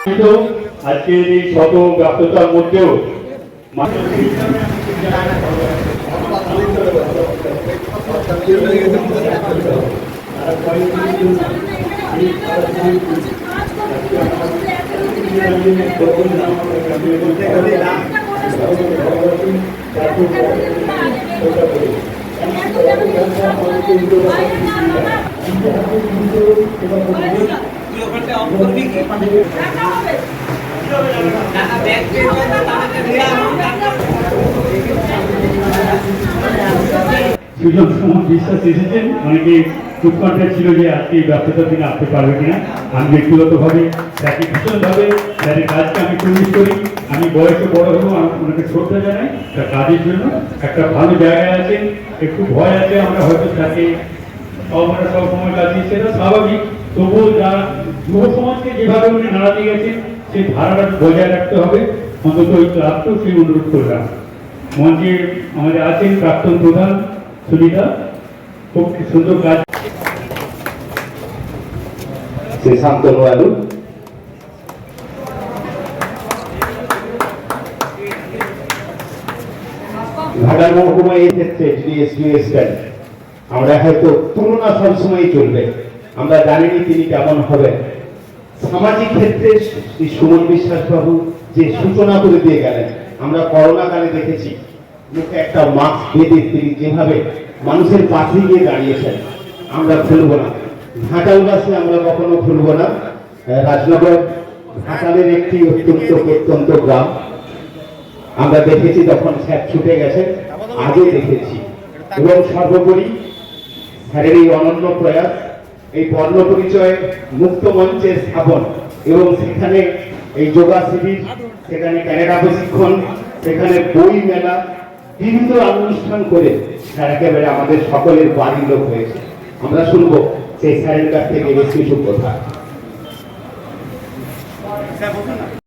কিন্তু আজকের এই শত ব্যস্ততার মধ্যেও মানুষ সুজন সুমন বিশ্বাস এসেছেন? অনেকে উৎকণ্ঠা ছিল যে আজকে এই ব্যস্ততার দিনে আসতে পারবে কিনা? আমি ব্যক্তিগতভাবে তাকে ভীষণভাবে তাদের কাজকে আমি চল্লিশ করি। আমি বয়সে বড় হলেও ওনাকে শ্রদ্ধা জানাই। তার কাজের জন্য একটা ভালো জায়গায় আছেন। একটু ভয় আছে, আমরা হয়তো তাকে আমরা সবসময় কাজে সেটা স্বাভাবিক, তবুও যুব সমাজকে যেভাবে উনি গেছেন, সেই ধারাটা বজায় রাখতে হবে। অন্তত ওই ক্লাবকেও সেই অনুরোধ করলাম মঞ্চে আমাদের আছেন প্রাক্তন প্রধান খুব সুন্দর কাজ। মহকুমা এই ক্ষেত্রে আমরা হয়তো তুলনা সবসময় চলবে। আমরা জানিনি তিনি কেমন হবেন। সামাজিক ক্ষেত্রে শ্রী সুমন বিশ্বাস বাবু যে সূচনা করে দিয়ে গেলেন, আমরা করোনা কালে দেখেছি, মুখে একটা মাস্ক বেঁধে তিনি যেভাবে মানুষের পাশে গিয়ে দাঁড়িয়েছেন, আমরা ভুলবো না। ঘাটালবাসী আমরা কখনো ভুলবো না। রাজনগর ঘাটালের একটি অত্যন্ত প্রত্যন্ত গ্রাম। আমরা দেখেছি তখন স্যার ছুটে গেছে আগে দেখেছি। এবং সর্বোপরি স্যারের এই অনন্য প্রয়াস, এই বর্ণ পরিচয় মুক্ত মঞ্চের স্থাপন এবং সেখানে এই যোগা শিবির, সেখানে ক্যানেডা প্রশিক্ষণ, সেখানে বই মেলা, বিভিন্ন অনুষ্ঠান করে স্যার একেবারে আমাদের সকলের বাড়ির লোক হয়েছে। আমরা শুনব সেই স্যারের কাছ থেকে বেশ কিছু কথা।